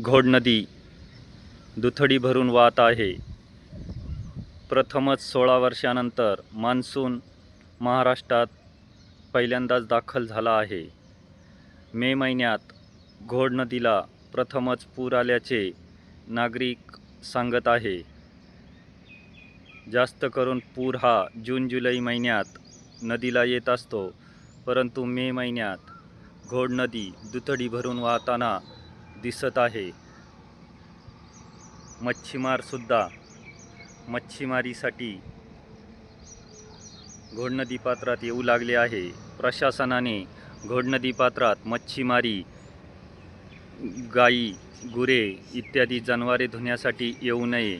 घोड नदी दुथडी भरून वाहत आहे. प्रथमच सोळा वर्षानंतर मान्सून महाराष्ट्रात पहिल्यांदाच दाखल झाला आहे. मे महिन्यात घोड नदीला प्रथमच पूर आल्याचे नागरिक सांगत आहे. जास्त करून पूर हा जून जुलै महिन्यात नदीला येत असतो परंतु मे महिन्यात घोड नदी दुथडी भरून वाहताना दिसत आहे. मच्छीमारसुद्धा मच्छीमारीसाठी घोड नदी पात्रात येऊ लागले आहे. प्रशासनाने घोड नदी पात्रात मच्छीमारी गाई गुरे इत्यादी जनावरे धुण्यासाठी येऊ नये.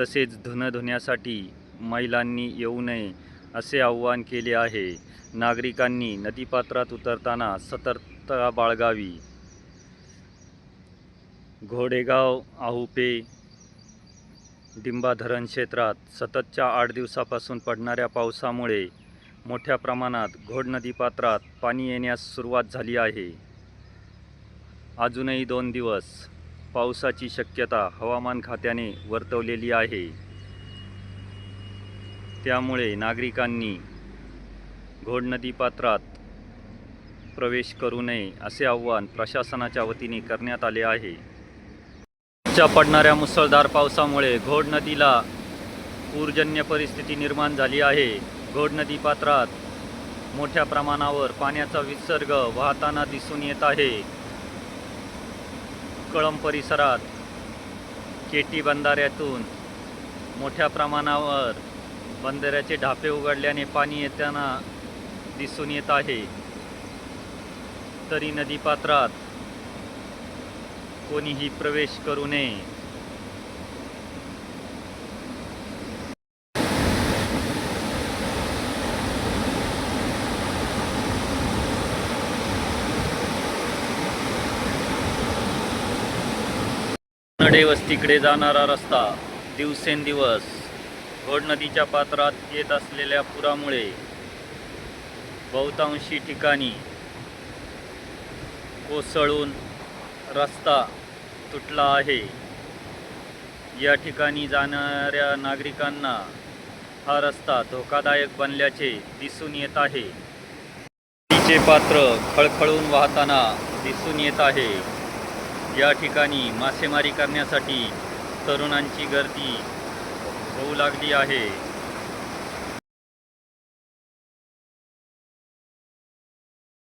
तसेच धुणं धुण्यासाठी महिलांनी येऊ नये असे आव्हान केले आहे. नागरिकांनी नदीपात्रात उतरताना सतर्कता बाळगावी. घोडेगाव आहुपे डिंबा धरण क्षेत्रात सततच्या आठ दिवसापासून पडणाऱ्या पावसामुळे मोठ्या प्रमाणात घोड नदीपात्रात पाणी येण्यास सुरुवात झाली आहे. अजूनही दोन दिवस पावसाची शक्यता हवामान खात्याने वर्तवलेली आहे. त्यामुळे नागरिकांनी घोड नदीपात्रात प्रवेश करू नये असे आव्हान प्रशासनाच्या वतीने करण्यात आले आहे. सततच्या पडणाऱ्या मुसळधार पावसामुळे घोड नदीला पूरजन्य परिस्थिती निर्माण झाली आहे. घोड नदी पात्रात मोठ्या प्रमाणावर पाण्याचा विसर्ग वाहताना दिसून येत आहे. कळम परिसरात केटी बंधाऱ्यातून मोठ्या प्रमाणावर बंधाऱ्याचे ढापे उघडल्याने पाणी येताना दिसून येत आहे. तरी नदीपात्रात कोणीही प्रवेश करू नये. नडे वस्तीकडे जाणारा रस्ता दिवसेंदिवस घोड नदीच्या पात्रात येत असलेल्या पुरामुळे बहुतांशी ठिकाणी कोसळून रस्ता तुटला आहे. या ठिकाणी जाणाऱ्या नागरिकांना हा रस्ता धोकादायक बनल्याचे दिसून येत आहे. नदीचे पात्र खळखळून वाहताना दिसून येत आहे. या ठिकाणी मासेमारी करण्यासाठी तरुणांची गर्दी होऊ लागली आहे.